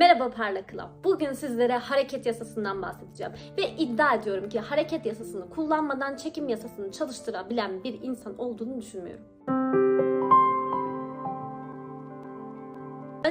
Merhaba Parlak Club. Bugün sizlere hareket yasasından bahsedeceğim. Ve iddia ediyorum ki hareket yasasını kullanmadan çekim yasasını çalıştırabilen bir insan olduğunu düşünmüyorum.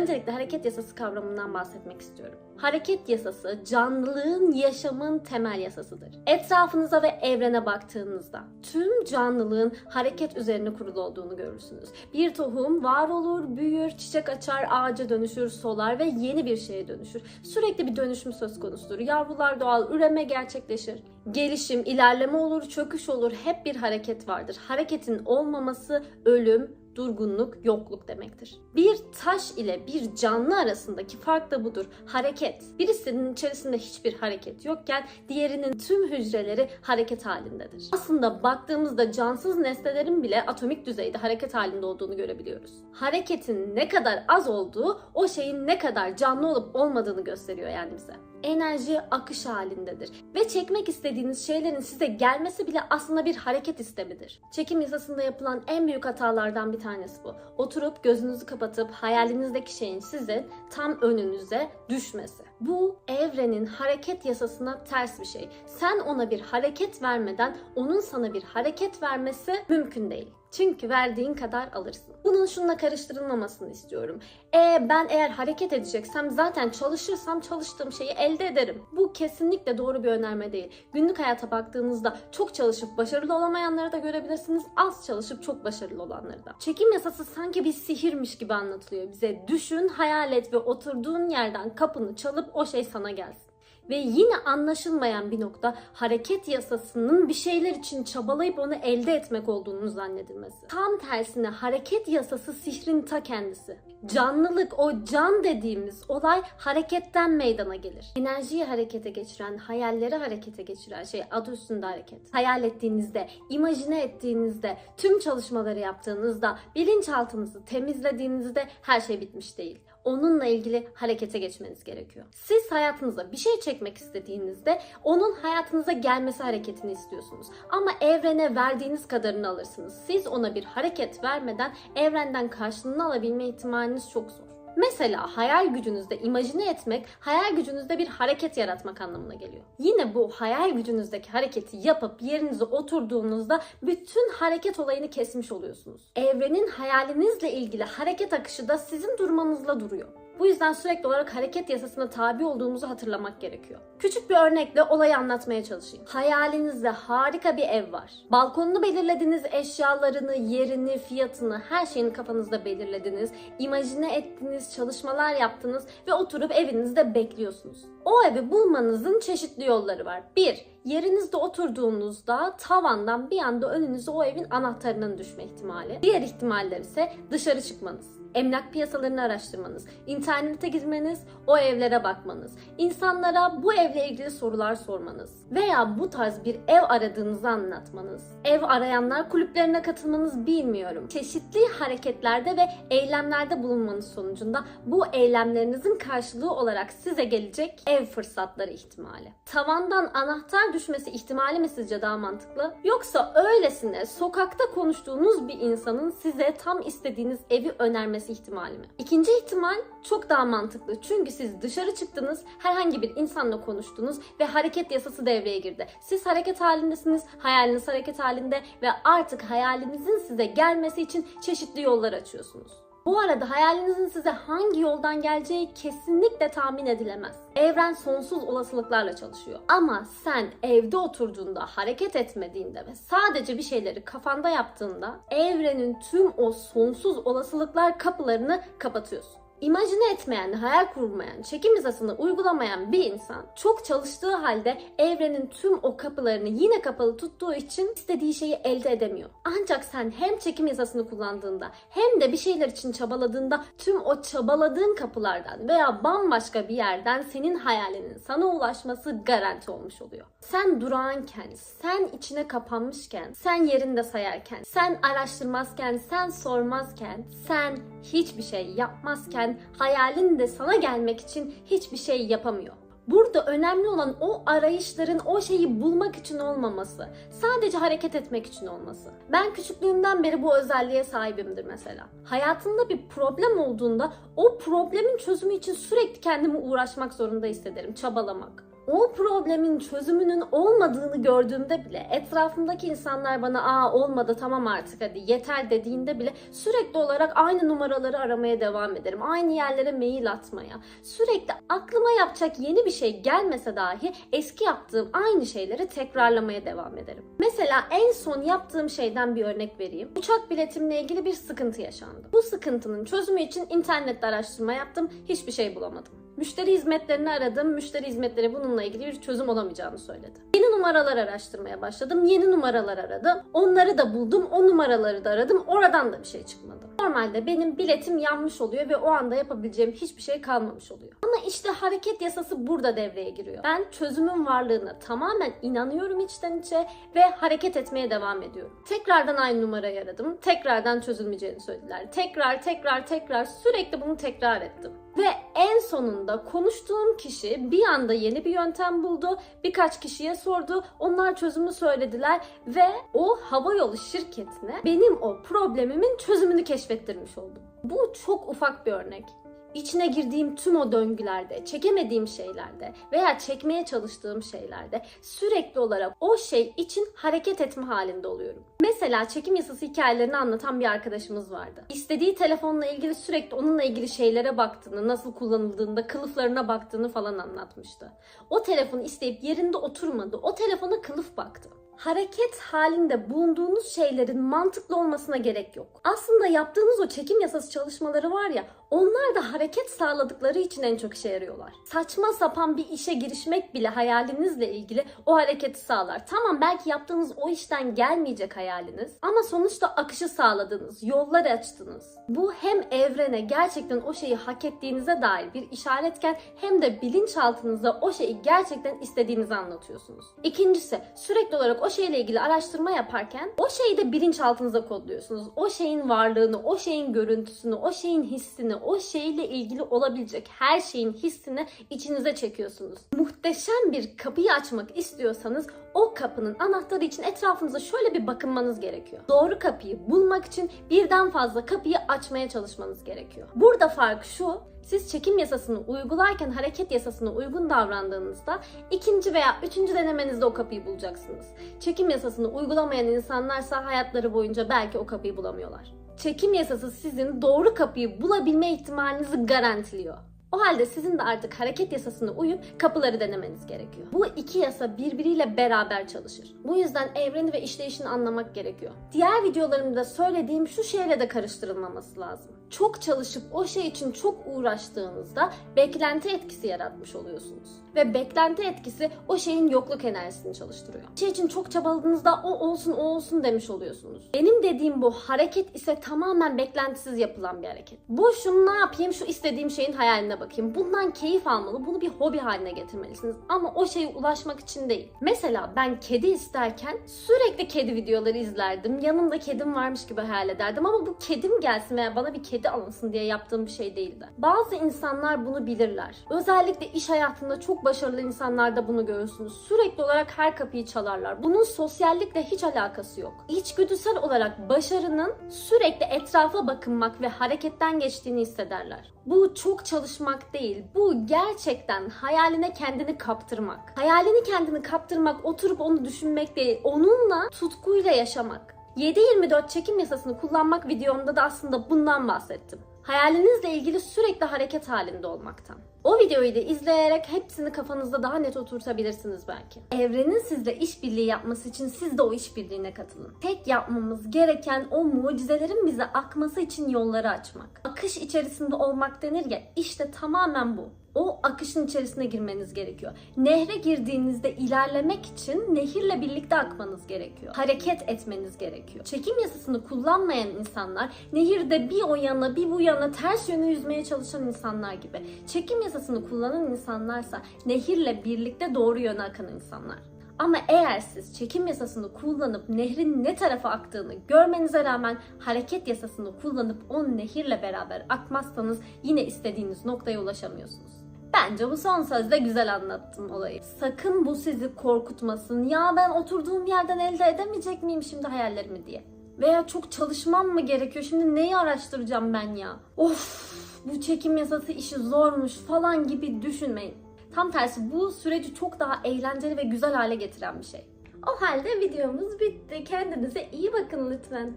Öncelikle hareket yasası kavramından bahsetmek istiyorum. Hareket yasası canlılığın, yaşamın temel yasasıdır. Etrafınıza ve evrene baktığınızda tüm canlılığın hareket üzerine kurulu olduğunu görürsünüz. Bir tohum var olur, büyür, çiçek açar, ağaca dönüşür, solar ve yeni bir şeye dönüşür. Sürekli bir dönüşüm söz konusudur. Yavrular doğal, üreme gerçekleşir. Gelişim, ilerleme olur, çöküş olur. Hep bir hareket vardır. Hareketin olmaması ölüm, durgunluk, yokluk demektir. Bir taş ile bir canlı arasındaki fark da budur. Hareket. Birisinin içerisinde hiçbir hareket yokken diğerinin tüm hücreleri hareket halindedir. Aslında baktığımızda cansız nesnelerin bile atomik düzeyde hareket halinde olduğunu görebiliyoruz. Hareketin ne kadar az olduğu o şeyin ne kadar canlı olup olmadığını gösteriyor yani bize enerji akış halindedir. Ve çekmek istediğiniz şeylerin size gelmesi bile aslında bir hareket istemidir. Çekim yasasında yapılan en büyük hatalardan bir tanesi bu. Oturup gözünüzü kapatıp hayalinizdeki şeyin sizin tam önünüze düşmesi. Bu evrenin hareket yasasına ters bir şey. Sen ona bir hareket vermeden onun sana bir hareket vermesi mümkün değil. Çünkü verdiğin kadar alırsın. Bunun şununla karıştırılmamasını istiyorum. E ben eğer hareket edeceksem zaten çalışırsam çalıştığım şeyi elde ederim. Bu kesinlikle doğru bir önerme değil. Günlük hayata baktığınızda çok çalışıp başarılı olamayanları da görebilirsiniz. Az çalışıp çok başarılı olanları da. Çekim yasası sanki bir sihirmiş gibi anlatılıyor bize. Düşün, hayal et ve oturduğun yerden kapını çalıp o şey sana gelsin. Ve yine anlaşılmayan bir nokta hareket yasasının bir şeyler için çabalayıp onu elde etmek olduğunu zannedilmesi. Tam tersine hareket yasası sihrin ta kendisi. Canlılık, o can dediğimiz olay hareketten meydana gelir. Enerjiyi harekete geçiren, hayalleri harekete geçiren şey adı üstünde hareket. Hayal ettiğinizde, imajine ettiğinizde, tüm çalışmaları yaptığınızda, bilinçaltınızı temizlediğinizde her şey bitmiş değil onunla ilgili harekete geçmeniz gerekiyor. Siz hayatınıza bir şey çekmek istediğinizde onun hayatınıza gelmesi hareketini istiyorsunuz. Ama evrene verdiğiniz kadarını alırsınız. Siz ona bir hareket vermeden evrenden karşılığını alabilme ihtimaliniz çok zor. Mesela hayal gücünüzde imajine etmek, hayal gücünüzde bir hareket yaratmak anlamına geliyor. Yine bu hayal gücünüzdeki hareketi yapıp yerinize oturduğunuzda bütün hareket olayını kesmiş oluyorsunuz. Evrenin hayalinizle ilgili hareket akışı da sizin durmanızla duruyor. Bu yüzden sürekli olarak hareket yasasına tabi olduğumuzu hatırlamak gerekiyor. Küçük bir örnekle olayı anlatmaya çalışayım. Hayalinizde harika bir ev var. Balkonunu belirlediniz, eşyalarını, yerini, fiyatını, her şeyini kafanızda belirlediniz. İmajine ettiğiniz çalışmalar yaptınız ve oturup evinizde bekliyorsunuz. O evi bulmanızın çeşitli yolları var. 1. Yerinizde oturduğunuzda tavandan bir anda önünüze o evin anahtarının düşme ihtimali. Diğer ihtimaller ise dışarı çıkmanız emlak piyasalarını araştırmanız, internete girmeniz, o evlere bakmanız, insanlara bu evle ilgili sorular sormanız veya bu tarz bir ev aradığınızı anlatmanız, ev arayanlar kulüplerine katılmanız bilmiyorum. Çeşitli hareketlerde ve eylemlerde bulunmanız sonucunda bu eylemlerinizin karşılığı olarak size gelecek ev fırsatları ihtimali. Tavandan anahtar düşmesi ihtimali mi sizce daha mantıklı? Yoksa öylesine sokakta konuştuğunuz bir insanın size tam istediğiniz evi önermesi ihtimali mi? İkinci ihtimal çok daha mantıklı. Çünkü siz dışarı çıktınız, herhangi bir insanla konuştunuz ve hareket yasası devreye girdi. Siz hareket halindesiniz, hayaliniz hareket halinde ve artık hayalinizin size gelmesi için çeşitli yollar açıyorsunuz. Bu arada hayalinizin size hangi yoldan geleceği kesinlikle tahmin edilemez. Evren sonsuz olasılıklarla çalışıyor. Ama sen evde oturduğunda, hareket etmediğinde ve sadece bir şeyleri kafanda yaptığında evrenin tüm o sonsuz olasılıklar kapılarını kapatıyorsun. İmajine etmeyen, hayal kurmayan, çekim hizasını uygulamayan bir insan çok çalıştığı halde evrenin tüm o kapılarını yine kapalı tuttuğu için istediği şeyi elde edemiyor. Ancak sen hem çekim hizasını kullandığında hem de bir şeyler için çabaladığında tüm o çabaladığın kapılardan veya bambaşka bir yerden senin hayalinin sana ulaşması garanti olmuş oluyor. Sen durağanken, sen içine kapanmışken, sen yerinde sayarken, sen araştırmazken, sen sormazken, sen hiçbir şey yapmazken hayalin de sana gelmek için hiçbir şey yapamıyor. Burada önemli olan o arayışların o şeyi bulmak için olmaması. Sadece hareket etmek için olması. Ben küçüklüğümden beri bu özelliğe sahibimdir mesela. Hayatımda bir problem olduğunda o problemin çözümü için sürekli kendimi uğraşmak zorunda hissederim, çabalamak o problemin çözümünün olmadığını gördüğümde bile etrafımdaki insanlar bana aa olmadı tamam artık hadi yeter dediğinde bile sürekli olarak aynı numaraları aramaya devam ederim. Aynı yerlere mail atmaya. Sürekli aklıma yapacak yeni bir şey gelmese dahi eski yaptığım aynı şeyleri tekrarlamaya devam ederim. Mesela en son yaptığım şeyden bir örnek vereyim. Uçak biletimle ilgili bir sıkıntı yaşandı. Bu sıkıntının çözümü için internette araştırma yaptım. Hiçbir şey bulamadım. Müşteri hizmetlerini aradım. Müşteri hizmetleri bununla ilgili bir çözüm olamayacağını söyledi. Yeni numaralar araştırmaya başladım. Yeni numaralar aradım. Onları da buldum. O numaraları da aradım. Oradan da bir şey çıkmadı. Normalde benim biletim yanmış oluyor ve o anda yapabileceğim hiçbir şey kalmamış oluyor. Ama işte hareket yasası burada devreye giriyor. Ben çözümün varlığına tamamen inanıyorum içten içe ve hareket etmeye devam ediyorum. Tekrardan aynı numarayı aradım. Tekrardan çözülmeyeceğini söylediler. Tekrar tekrar tekrar sürekli bunu tekrar ettim. Ve en sonunda konuştuğum kişi bir anda yeni bir yöntem buldu. Birkaç kişiye sordu. Onlar çözümü söylediler ve o havayolu şirketine benim o problemimin çözümünü keşfettirmiş oldum. Bu çok ufak bir örnek. İçine girdiğim tüm o döngülerde, çekemediğim şeylerde veya çekmeye çalıştığım şeylerde sürekli olarak o şey için hareket etme halinde oluyorum. Mesela çekim yasası hikayelerini anlatan bir arkadaşımız vardı. İstediği telefonla ilgili sürekli onunla ilgili şeylere baktığını, nasıl kullanıldığında, kılıflarına baktığını falan anlatmıştı. O telefonu isteyip yerinde oturmadı. O telefona kılıf baktı hareket halinde bulunduğunuz şeylerin mantıklı olmasına gerek yok. Aslında yaptığınız o çekim yasası çalışmaları var ya, onlar da hareket sağladıkları için en çok işe yarıyorlar. Saçma sapan bir işe girişmek bile hayalinizle ilgili o hareketi sağlar. Tamam belki yaptığınız o işten gelmeyecek hayaliniz ama sonuçta akışı sağladınız, yollar açtınız. Bu hem evrene gerçekten o şeyi hak ettiğinize dair bir işaretken hem de bilinçaltınızda o şeyi gerçekten istediğinizi anlatıyorsunuz. İkincisi sürekli olarak o şeyle ilgili araştırma yaparken o şeyi de bilinçaltınıza kodluyorsunuz. O şeyin varlığını, o şeyin görüntüsünü, o şeyin hissini, o şeyle ilgili olabilecek her şeyin hissini içinize çekiyorsunuz. Muhteşem bir kapıyı açmak istiyorsanız o kapının anahtarı için etrafınıza şöyle bir bakınmanız gerekiyor. Doğru kapıyı bulmak için birden fazla kapıyı açmaya çalışmanız gerekiyor. Burada fark şu, siz çekim yasasını uygularken hareket yasasına uygun davrandığınızda ikinci veya üçüncü denemenizde o kapıyı bulacaksınız. Çekim yasasını uygulamayan insanlarsa hayatları boyunca belki o kapıyı bulamıyorlar. Çekim yasası sizin doğru kapıyı bulabilme ihtimalinizi garantiliyor. O halde sizin de artık hareket yasasına uyup kapıları denemeniz gerekiyor. Bu iki yasa birbiriyle beraber çalışır. Bu yüzden evreni ve işleyişini anlamak gerekiyor. Diğer videolarımda söylediğim şu şeyle de karıştırılmaması lazım. Çok çalışıp o şey için çok uğraştığınızda beklenti etkisi yaratmış oluyorsunuz. Ve beklenti etkisi o şeyin yokluk enerjisini çalıştırıyor. Şey için çok çabaladığınızda o olsun o olsun demiş oluyorsunuz. Benim dediğim bu hareket ise tamamen beklentisiz yapılan bir hareket. Bu şunu ne yapayım şu istediğim şeyin hayaline bakayım. Bundan keyif almalı. Bunu bir hobi haline getirmelisiniz. Ama o şeye ulaşmak için değil. Mesela ben kedi isterken sürekli kedi videoları izlerdim. Yanımda kedim varmış gibi hayal ederdim. Ama bu kedim gelsin veya bana bir kedi alınsın diye yaptığım bir şey değildi. Bazı insanlar bunu bilirler. Özellikle iş hayatında çok başarılı insanlarda bunu görürsünüz. Sürekli olarak her kapıyı çalarlar. Bunun sosyallikle hiç alakası yok. İçgüdüsel olarak başarının sürekli etrafa bakınmak ve hareketten geçtiğini hissederler. Bu çok çalışmak değil. Bu gerçekten hayaline kendini kaptırmak. Hayalini kendini kaptırmak, oturup onu düşünmek değil. Onunla tutkuyla yaşamak. 7-24 çekim yasasını kullanmak videomda da aslında bundan bahsettim. Hayalinizle ilgili sürekli hareket halinde olmaktan. O videoyu da izleyerek hepsini kafanızda daha net oturtabilirsiniz belki. Evrenin sizle işbirliği yapması için siz de o işbirliğine katılın. Tek yapmamız gereken o mucizelerin bize akması için yolları açmak. Akış içerisinde olmak denir ya işte tamamen bu o akışın içerisine girmeniz gerekiyor. Nehre girdiğinizde ilerlemek için nehirle birlikte akmanız gerekiyor. Hareket etmeniz gerekiyor. Çekim yasasını kullanmayan insanlar nehirde bir o yana bir bu yana ters yöne yüzmeye çalışan insanlar gibi. Çekim yasasını kullanan insanlarsa nehirle birlikte doğru yöne akan insanlar. Ama eğer siz çekim yasasını kullanıp nehrin ne tarafa aktığını görmenize rağmen hareket yasasını kullanıp o nehirle beraber akmazsanız yine istediğiniz noktaya ulaşamıyorsunuz. Bence bu son sözde güzel anlattım olayı. Sakın bu sizi korkutmasın. Ya ben oturduğum yerden elde edemeyecek miyim şimdi hayallerimi diye. Veya çok çalışmam mı gerekiyor? Şimdi neyi araştıracağım ben ya? Of bu çekim yasası işi zormuş falan gibi düşünmeyin. Tam tersi bu süreci çok daha eğlenceli ve güzel hale getiren bir şey. O halde videomuz bitti. Kendinize iyi bakın lütfen.